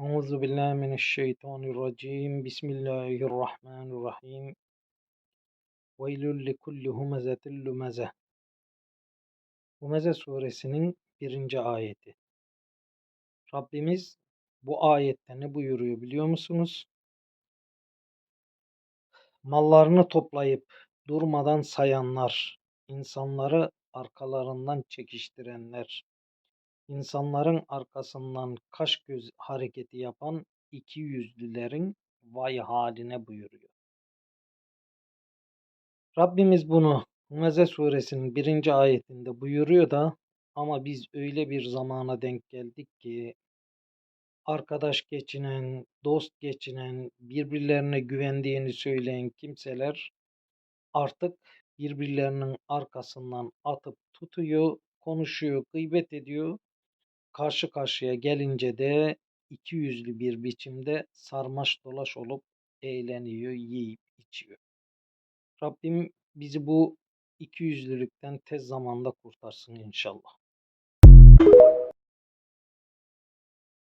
Euzu billahi mineşşeytanirracim. Bismillahirrahmanirrahim. Veylül likulli humezetil lumeze. Humeze suresinin birinci ayeti. Rabbimiz bu ayette ne buyuruyor biliyor musunuz? Mallarını toplayıp durmadan sayanlar, insanları arkalarından çekiştirenler, insanların arkasından kaş göz hareketi yapan iki yüzlülerin vay haline buyuruyor. Rabbimiz bunu Humeze suresinin birinci ayetinde buyuruyor da ama biz öyle bir zamana denk geldik ki arkadaş geçinen, dost geçinen, birbirlerine güvendiğini söyleyen kimseler artık birbirlerinin arkasından atıp tutuyor, konuşuyor, gıybet ediyor. Karşı karşıya gelince de iki yüzlü bir biçimde sarmaş dolaş olup eğleniyor, yiyip içiyor. Rabbim bizi bu ikiyüzlülükten tez zamanda kurtarsın inşallah.